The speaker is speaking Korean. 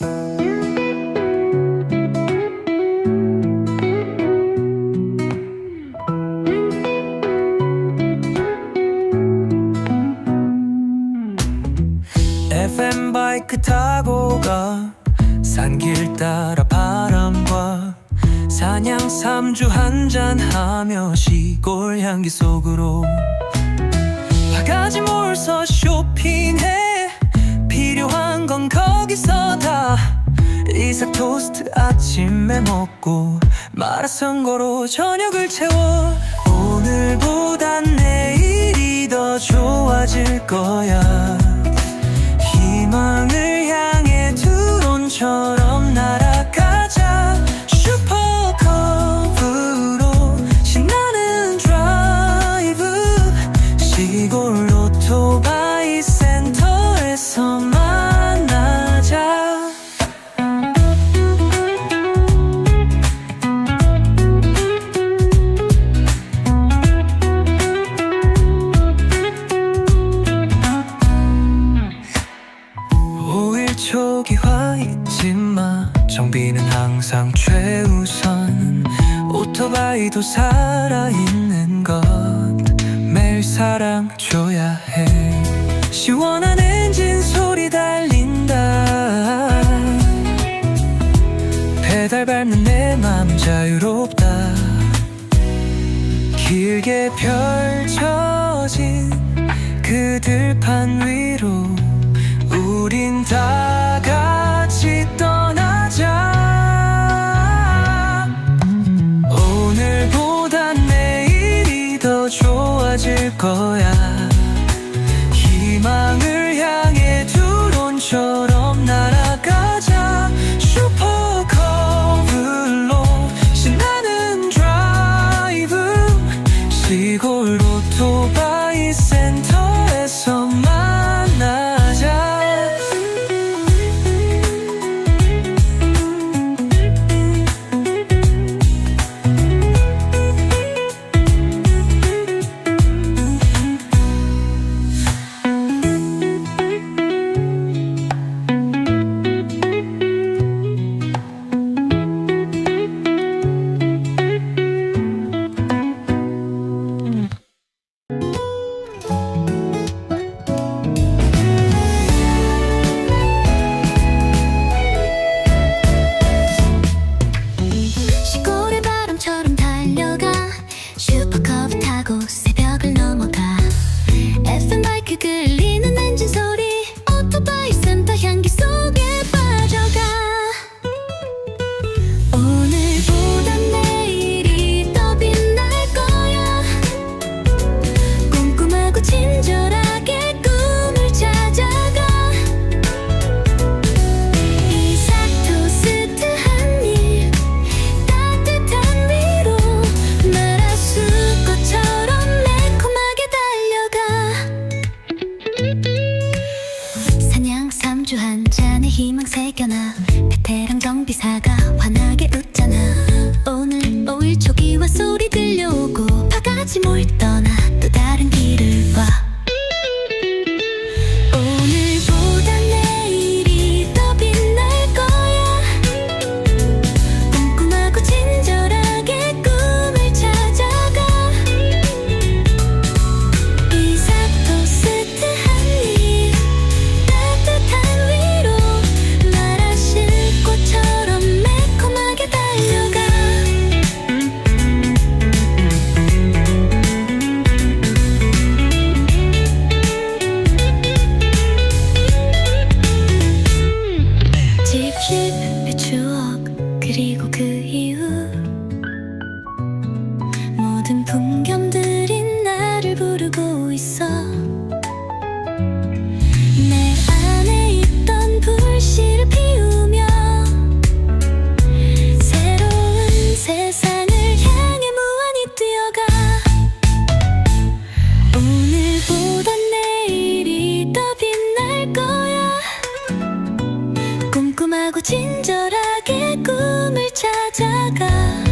FM 바이크 타고 가. 산길 따라 바람과 사냥 삼주 한잔하며 시골 향기 속으로. 바가지 몰서 쇼핑해 거기서 다 이삭 토스트 아침에 먹고 마라톤 걸어 저녁을 채워. 오늘보단 내일이 더 좋아질 거야 오토바이도 살아있는 것 매일 사랑 줘야 해. 시원한 엔진 소리 달린다. 페달 밟는 내 맘 자유롭다. 길게 펼쳐진 그 들판 위로 우린 다 드론처럼 날아가자. 슈퍼 커블로 신나는 드라이브. 시골 오토바이 센터에서 삼주 한 잔에 희망 새겨놔 베테랑 정비사가 환하 그리고 그 찾아가